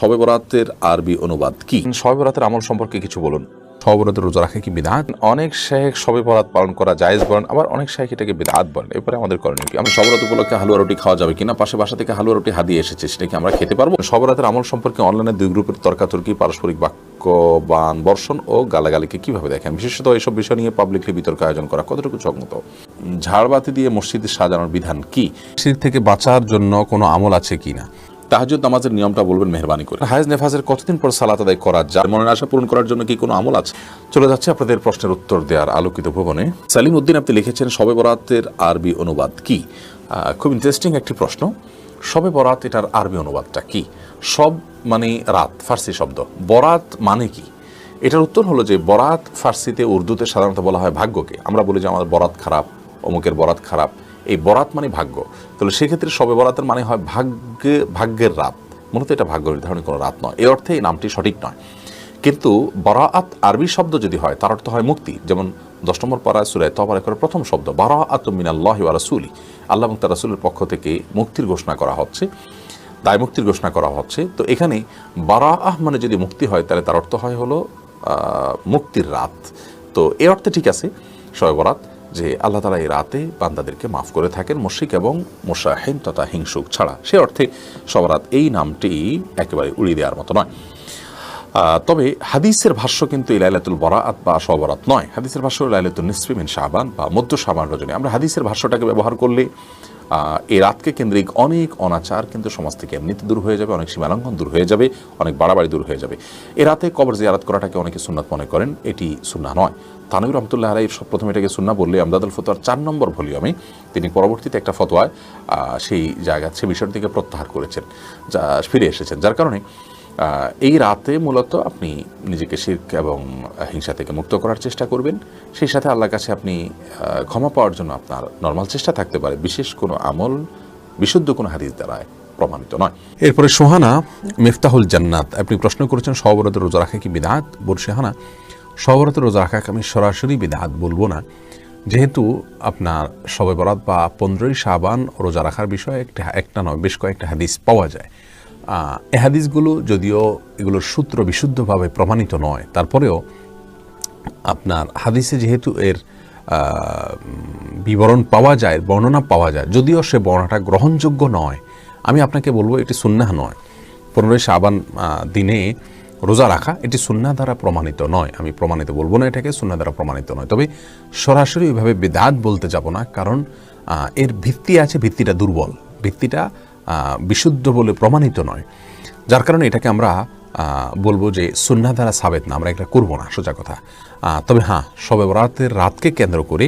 শবে বরাতের আরবি অনুবাদ কি? শবে বরাতের আমল সম্পর্কে কিছু বলুন। শবে বরাতের রোজা রাখা কি বিধাত অনেক শেখ শবে বরাত পালন করা জায়েজ বলেন আবার অনেক শেখ এটাকে বিদাত বলেন। এরপরে আমাদের করণীয় কি? আমরা শবরাত উপলক্ষে হালুয়া রুটি খাওয়া যাবে কিনা? পাশে বাসা থেকে হালুয়া রুটি হাদিয়ে এসেছে সেটা কি আমরা খেতে পারব? শবরাতের আমল সম্পর্কে অনলাইনে দুই গ্রুপের তর্কাতর্কি পারস্পরিক বাক্যবান বর্ষণ ও গালাগালিকে কীভাবে দেখেন? বিশেষত এইসব বিষয় নিয়ে পাবলিকলি বিতর্ক আয়োজন করা কতটুকু চকমত ঝাড়বাতি দিয়ে মসজিদ সাজানোর বিধান কি? শীত থেকে বাঁচার জন্য কোনো আমল আছে কিনা? তাহাজুদ নামাজের নিয়মটা বলবেন মেহরবানি করে। হায়েজ নেফাজের কতদিন পর সালাত আদায় করা যায়? মনের আশা পূরণ করার জন্য কি কোনো আমল আছে? চলে যাচ্ছে আপনাদের প্রশ্নের উত্তর দেওয়ার আলোকিত ভুবনে। সালিম উদ্দিন আপনি লিখেছেন শবে বরাতের আরবি অনুবাদ কি? খুব ইন্টারেস্টিং একটি প্রশ্ন। শবে বরাত এটার আরবি অনুবাদটা কি? সব মানে রাত ফার্সি শব্দ। বরাত মানে কি? এটার উত্তর হলো যে বরাত ফার্সিতে উর্দুতে সাধারণত বলা হয় ভাগ্যকে। আমরা বলি যে আমাদের বরাত খারাপ অমুকের বরাত খারাপ এই বরাত মানে ভাগ্য। তাহলে সেক্ষেত্রে সবে বরাতের মানে হয় ভাগ্যে, ভাগ্যের রাত। মূলত এটা ভাগ্য নির্ধারণের কোনো রাত নয়। এই অর্থে এই নামটি সঠিক নয়। কিন্তু বরাআত আরবি শব্দ যদি হয়, তার অর্থ হয় মুক্তি। যেমন দশ নম্বর পাড়ায় সুরায় তবার করে প্রথম শব্দ, বারাআত মিনাল্লাহি রাসূলি। আল্লাহ এবং তার রাসূলের পক্ষ থেকে মুক্তির ঘোষণা করা হচ্ছে। দায় মুক্তির ঘোষণা করা হচ্ছে। তো এখানে বারাআহ মানে যদি মুক্তি হয়, তাহলে তার অর্থ হয় হলো মুক্তির রাত। তো এই অর্থে ঠিক আছে শবে বরাত। যে আল্লাহ তালা এই রাতে বান্দাদেরকে মাফ করে থাকেন মুশিক এবং মোশাহিন তথা হিংসুক ছাড়া। সে অর্থে সবরাত এই নামটি একেবারে উড়িয়ে দেওয়ার মতো নয়। তবে হাদিসের ভাষ্য কিন্তু এই লাইলাতুল বরাত বা সবরাত নয়। হাদিসের ভাষ্য লাইলাতুল নিসফিমিন শাহবান বা মধ্য শাহবান রজনী। আমরা হাদিসের ভাষ্যটাকে ব্যবহার করলে এই রাতকে কেন্দ্রিক অনেক অনাচার কিন্তু সমাজ থেকে এমনিতে দূর হয়ে যাবে, অনেক সীমালঙ্ঘন দূর হয়ে যাবে, অনেক বাড়াবাড়ি দূর হয়ে যাবে। এ রাতে কবর জিয়ারাত করাটাকে অনেকে সুন্নাত মনে করেন, এটি সুন্না নয়। তানবী রহমতুল্লাহ আলাই সব প্রথমে এটাকে সুন্না বললে আমদাদুল ফতোয়ার চার নম্বর ভলিউমে তিনি পরবর্তীতে একটা ফতোয়ায় সেই জায়গা সে বিষয়টিকে প্রত্যাহার করেছেন, যা ফিরে এসেছেন। যার কারণে এই রাতে মূলত আপনি নিজেকে শির্ক এবং হিংসা থেকে মুক্ত করার চেষ্টা করবেন। সেই সাথে আল্লাহর কাছে আপনি ক্ষমা পাওয়ার জন্য আপনার নর্মাল চেষ্টা থাকতে পারে। বিশেষ কোনো আমল, বিশুদ্ধ কোনো হাদিস দ্বারায় প্রমাণিত নয়। এরপরে সোহানা, মিফতাহুল জান্নাত। আপনি প্রশ্ন করেছেন সবরতের রোজা রাখা কি বিদাত? বল সোহানা সবরতের রোজা রাখাকে আমি সরাসরি বিদাত বলব না। যেহেতু আপনার সবে বরাত বা পনেরোই সাবান রোজা রাখার বিষয়ে একটা একটা নয়, বেশ কয়েকটা হাদিস পাওয়া যায়। আহ, এ হাদিসগুলো যদিও এগুলোর সূত্র বিশুদ্ধভাবে প্রমাণিত নয় তারপরেও আপনার হাদিসে যেহেতু এর বিবরণ পাওয়া যায় বর্ণনা পাওয়া যায় যদিও সে বর্ণনাটা গ্রহণযোগ্য নয় আমি আপনাকে বলব এটি সুন্নাহ নয়। পনেরোই সাবান দিনে রোজা রাখা এটি সুন্না দ্বারা প্রমাণিত নয় আমি প্রমাণিত বলব না এটাকে সুন্না দ্বারা প্রমাণিত নয়। তবে সরাসরি ওইভাবে বেদাত বলতে যাব না কারণ এর ভিত্তি আছে ভিত্তিটা দুর্বল ভিত্তিটা বিশুদ্ধ বলে প্রমাণিত নয়। যার কারণে এটাকে আমরা বলব যে সুন্না দ্বারা সাবেত না, আমরা এটা করব না, সোজা কথা। তবে হ্যাঁ বরাতের রাতকে কেন্দ্র করে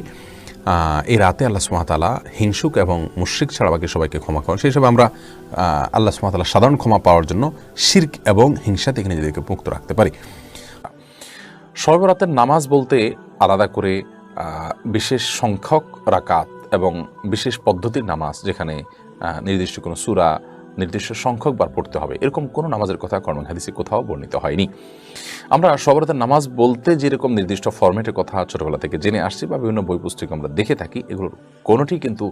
এই রাতে আল্লাহ সুমাতালা হিংসুক এবং মুশ্রিক ছাড়া বাকি সবাইকে ক্ষমা করেন। সেই হিসাবে আমরা আল্লাহ সুমাতালা সাধারণ ক্ষমা পাওয়ার জন্য শির্ক এবং হিংসা থেকে নিজেদেরকে মুক্ত রাখতে পারি। সর্বরাতের নামাজ বলতে আলাদা করে বিশেষ সংখ্যক রাকাত এবং বিশেষ পদ্ধতির নামাজ যেখানে নির্দিষ্ট কোনো সুরা, নির্দিষ্ট সংখ্যক বার পড়তে হবে। এরকম কোনো নামাজের কথা কর্ম হাদিসে কোথাও বর্ণিত হয়নি। আমরা সবরাতের নামাজ বলতে যেরকম নির্দিষ্ট ফরম্যাটের কথা ছোটবেলা থেকে জেনে আসছি বা বিভিন্ন বই পুস্তকে আমরা দেখে থাকি, এগুলোর কোনোটি কিন্তু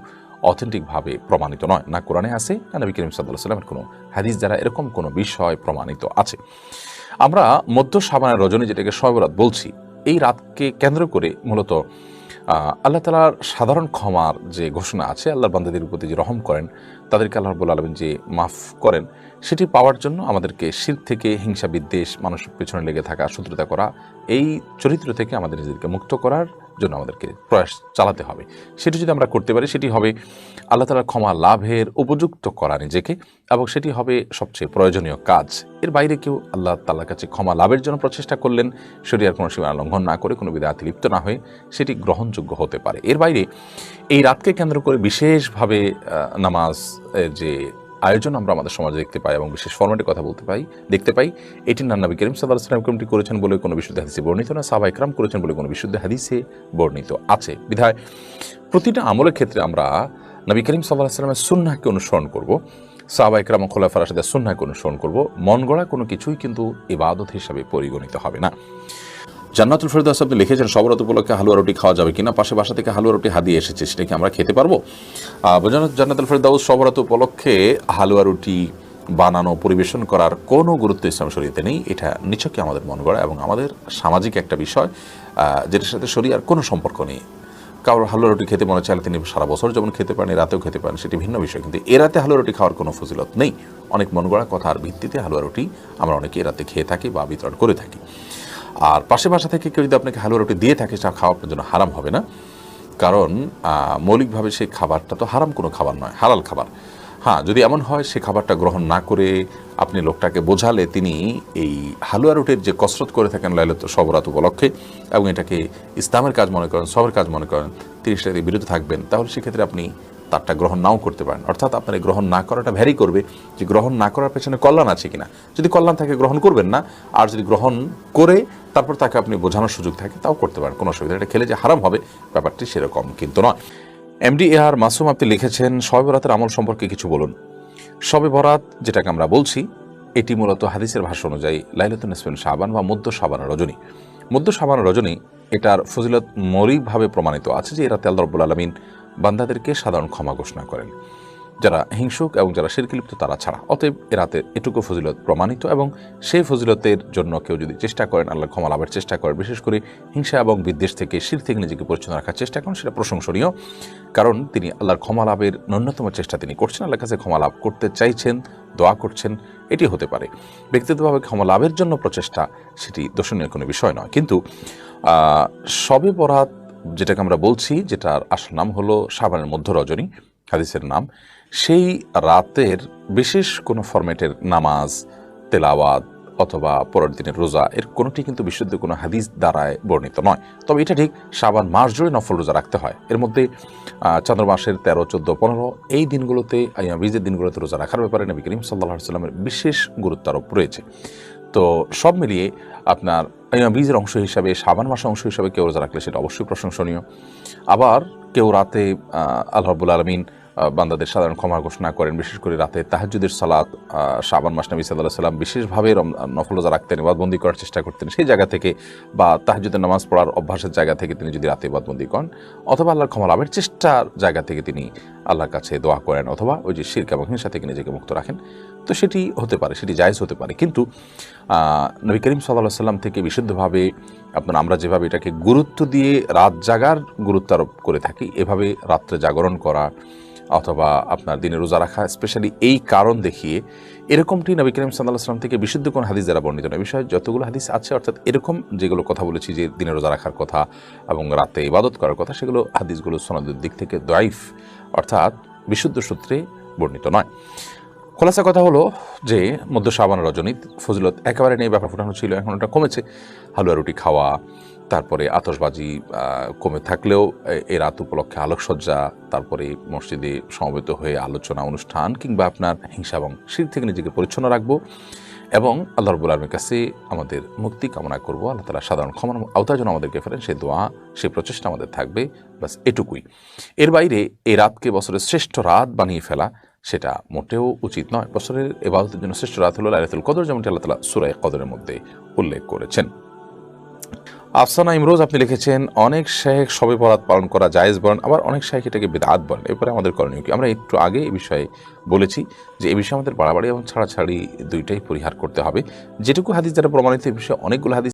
অথেন্টিকভাবে প্রমাণিত নয়। না কোরআনে আছে, না নবী করিম সাল্লাহ সাল্লামের কোনো হাদিস দ্বারা এরকম কোনো বিষয় প্রমাণিত আছে। আমরা মধ্য সাবানের রজনী যেটাকে সবরাত বলছি, এই রাতকে কেন্দ্র করে মূলত আল্লাহ তালার সাধারণ ক্ষমার যে ঘোষণা আছে, আল্লাহর বান্দাদের উপর যে রহম করেন, তাদেরকে আল্লাহ রবুল আলমিন যে মাফ করেন, সেটি পাওয়ার জন্য আমাদেরকে শির থেকে হিংসা বিদ্বেষ, মানুষের পেছনে লেগে থাকা, শত্রুতা করা, এই চরিত্র থেকে আমাদের নিজেদেরকে মুক্ত করার জন্য আমাদেরকে প্রয়াস চালাতে হবে। সেটি যদি আমরা করতে পারি, সেটি হবে আল্লাহ তালার ক্ষমা লাভের উপযুক্ত করা নিজেকে এবং সেটি হবে সবচেয়ে প্রয়োজনীয় কাজ। এর বাইরে কেউ আল্লাহ তাল্লার কাছে ক্ষমা লাভের জন্য প্রচেষ্টা করলেন শরীরের কোনো সীমা লঙ্ঘন না করে, কোনো বিদায়াতে লিপ্ত না হয়ে সেটি গ্রহণযোগ্য হতে পারে। এর বাইরে এই রাতকে কেন্দ্র করে বিশেষভাবে নামাজ যে আয়োজন আমরা আমাদের সমাজে দেখতে পাই এবং বিশেষ ফরম্যাটে কথা বলতে পাই, দেখতে পাই। এটি নান্নাবি করিম সাল্লাহ সাল্লাম করিমটি করেছেন বলে কোনো বিশুদ্ধ হাদিসে বর্ণিত না সাবা ইকরাম করেছেন বলে কোনো বিশুদ্ধ হাদিসে বর্ণিত আছে। বিধায় প্রতিটা আমলের ক্ষেত্রে আমরা নবী করিম সাল্লাহ সাল্লামের সুন্নাহকে অনুসরণ করব সাহাবা ইকরাম খোলা ফরাসাদের সুন্নাহকে অনুসরণ করব। মন গড়া কোনো কিছুই কিন্তু ইবাদত হিসাবে পরিগণিত হবে না। জান্নাতুল ফেরদাস আপনি লিখেছেন সবরাত উপলক্ষে হালুয়া রুটি খাওয়া যাবে কিনা? পাশে বাসা থেকে হালুয়া রুটি হাদিয়ে এসেছে, সেটা কি আমরা খেতে পারব? জান্নাতুল ফেরদাউস সবরাত উপলক্ষে হালুয়া রুটি বানানো, পরিবেশন করার কোনো গুরুত্ব ইসলাম শরীয়তে নেই। এটা নিছকই আমাদের মন গড়া এবং আমাদের সামাজিক একটা বিষয় যেটার সাথে শরীর কোনো সম্পর্ক নেই। কারোর হালুয়া রুটি খেতে মনে চাইলে তিনি সারা বছর যেমন খেতে পারেন রাতেও খেতে পারেন, সেটি ভিন্ন বিষয়। কিন্তু এ রাতে হালুয়া রুটি খাওয়ার কোনো ফজিলত নেই। অনেক মন গড়া কথার ভিত্তিতে হালুয়া রুটি আমরা অনেকে এ রাতে খেয়ে থাকি বা বিতরণ করে থাকি। আর পাশে বাসা থেকে কেউ যদি আপনাকে হালুয়া রুটি দিয়ে থাকে তা খাওয়া আপনার জন্য হারাম হবে না। কারণ মৌলিকভাবে সেই খাবারটা তো হারাম কোনো খাবার নয়, হালাল খাবার। হ্যাঁ যদি এমন হয়, সে খাবারটা গ্রহণ না করে আপনি লোকটাকে বোঝালে তিনি এই হালুয়া রুটির যে কসরত করে থাকেন লাইলত সবরাত উপলক্ষে এবং এটাকে ইসলামের কাজ মনে করেন, সবের কাজ মনে করেন তিনি সেটাতে বিরত থাকবেন, তাহলে সেক্ষেত্রে আপনি তারটা গ্রহণ নাও করতে পারেন। অর্থাৎ আপনার গ্রহণ না করাটা ভ্যারি করবে যে গ্রহণ না করার পেছনে কল্যাণ আছে কিনা। যদি কল্যাণ থাকে, গ্রহণ করবেন না। আর যদি গ্রহণ করে তারপর তাকে আপনি বোঝানোর সুযোগ থাকে, তাও করতে পারেন। কোনো অসুবিধা এটা খেলে যে হারাম হবে, ব্যাপারটি সেরকম কিন্তু নয়। এমডি এ আর মাসুম, আপনি লিখেছেন শবে বরাতের আমল সম্পর্কে কিছু বলুন। শবে বরাত, যেটাকে আমরা বলছি, এটি মূলত হাদিসের ভাষা অনুযায়ী লাইলাতুন ইসমিন শাবান বা মধ্য শাবান রজনী। মধ্য শাবান রজনী, এটার ফজিলত মৌলিকভাবে প্রমাণিত আছে যে এরাতে আল্লাহ রব্বুল আলমিন বান্দাদেরকে সাধারণ ক্ষমা ঘোষণা করেন। যারা হিংসুক এবং যারা শিরকিলিপ্ত তারা ছাড়া। অতএব এরাতে এটুকু ফজিলত প্রমাণিত এবং সেই ফজিলতের জন্য কেউ যদি চেষ্টা করেন আল্লাহ ক্ষমা লাভের চেষ্টা করেন, বিশেষ করে হিংসা এবং বিদ্বেষ থেকে, শির থেকে নিজেকে পরিচ্ছন্ন রাখার চেষ্টা করেন, সেটা প্রশংসনীয়। কারণ তিনি আল্লাহর ক্ষমা লাভের ন্যূনতম চেষ্টা তিনি করছেন, আল্লাহর কাছে ক্ষমা লাভ করতে চাইছেন, দোয়া করছেন, এটি হতে পারে। ব্যক্তিগতভাবে ক্ষমা লাভের জন্য প্রচেষ্টা, সেটি দর্শনীয় কোনো বিষয় নয়। কিন্তু সবে বরাত যেটাকে আমরা বলছি যেটার আসল নাম হলো সাবানের মধ্য রজনী হাদিসের নাম। সেই রাতের বিশেষ কোনো ফরম্যাটের নামাজ তেলাওয়াত অথবা পরের দিনের রোজা এর কোনোটি কিন্তু বিশুদ্ধ কোনো হাদিস দ্বারায় বর্ণিত নয়। তবে এটা ঠিক সাবান মাস জুড়ে নফল রোজা রাখতে হয়। এর মধ্যে আহ, চন্দ্র মাসের তেরো চোদ্দ পনেরো এই দিনগুলোতে আইয়া বীজের দিনগুলোতে রোজা রাখার ব্যাপারে নবী করিম সাল্লাহ সাল্লামের বিশেষ গুরুত্ব আরোপ রয়েছে। তো সব মিলিয়ে আপনার বীজের অংশ হিসাবে, সাবান মাসের অংশ হিসাবে কেউ রোজা রাখলে সেটা অবশ্যই প্রশংসনীয়। আবার কেউ রাতে আল্লাহবুল আল্লাহ আলমিন বান্দাদের সাধারণ ক্ষমা ঘোষণা করেন। বিশেষ করে রাতে তাহাজুদের সালাত শাবান মাস নবী সাল্লাহ সাল্লাম বিশেষভাবে নফল রোজা রাখতেন বাদবন্দি করার চেষ্টা করতেন। সেই জায়গা থেকে বা তাহাজুদের নামাজ পড়ার অভ্যাসের জায়গা থেকে তিনি যদি রাতে বাদবন্দি করেন, অথবা আল্লাহর ক্ষমা লাভের চেষ্টার জায়গা থেকে তিনি আল্লাহর কাছে দোয়া করেন, অথবা ওই যে শিরক এবং হিংসা থেকে নিজেকে মুক্ত রাখেন। তো সেটি হতে পারে, সেটি জায়েজ হতে পারে। কিন্তু নবী করিম সাল্লাহ সাল্লাম থেকে বিশুদ্ধভাবে আপনার আমরা যেভাবে এটাকে গুরুত্ব দিয়ে রাত জাগার গুরুত্ব আরোপ করে থাকি, এভাবে রাত্রে জাগরণ করা অথবা আপনার দিনে রোজা রাখা স্পেশালি এই কারণ দেখিয়ে এরকমটি নবী করিম সাল্লাহ সাল্লাম থেকে বিশুদ্ধ কোন হাদিস যারা বর্ণিত নয়। বিষয়ে যতগুলো হাদিস আছে, অর্থাৎ এরকম যেগুলো কথা বলেছি যে দিনে রোজা রাখার কথা এবং রাতে ইবাদত করার কথা, সেগুলো হাদিসগুলো সনদের দিক থেকে দয়াইফ অর্থাৎ বিশুদ্ধ সূত্রে বর্ণিত নয়। খোলাসা কথা হলো যে মধ্য সাবান রজনীত ফজিলত একেবারে নেই, ব্যাপার ফুটানো ছিল, এখন ওটা কমেছে। হালুয়া রুটি খাওয়া তারপরে আতসবাজি কমে থাকলেও এ- রাত উপলক্ষে আলোকসজ্জা, তারপরে মসজিদে সমবেত হয়ে আলোচনা অনুষ্ঠান কিংবা আপনার হিংসা এবং শির থেকে নিজেকে পরিচ্ছন্ন রাখব এবং আল্লাহ রবুল আলমীর কাছে আমাদের মুক্তি কামনা করব। আল্লাহ তালা সাধারণ ক্ষমার আওতায় যেন আমাদেরকে ফেরেন সেই দোয়া সেই প্রচেষ্টা আমাদের থাকবে বাস এটুকুই। এর বাইরে এই রাতকে বছরের শ্রেষ্ঠ রাত বানিয়ে ফেলা সেটা মোটেও উচিত নয়। বছরের এবাদতের জন্য শ্রেষ্ঠ রাত হলো লাইলাতুল কদর, যেমনটি আল্লাহ তালা সুরায় কদরের মধ্যে উল্লেখ করেছেন। আফসানা ইমরোজ, আপনি লিখেছেন, অনেক শেখ সবে পরাত পালন করা জায়েজ বলেন, আবার অনেক শেখ এটাকে বেদাত বলেন। এরপরে আমাদের করণীয় কি? আমরা একটু আগে এই বিষয়ে বলেছি যে এ বিষয়ে আমাদের বাড়াবাড়ি এবং ছাড়াছাড়ি দুইটাই পরিহার করতে হবে। যেটুকু হাদিস যারা প্রমাণিত, এই বিষয়ে অনেকগুলো হাদিস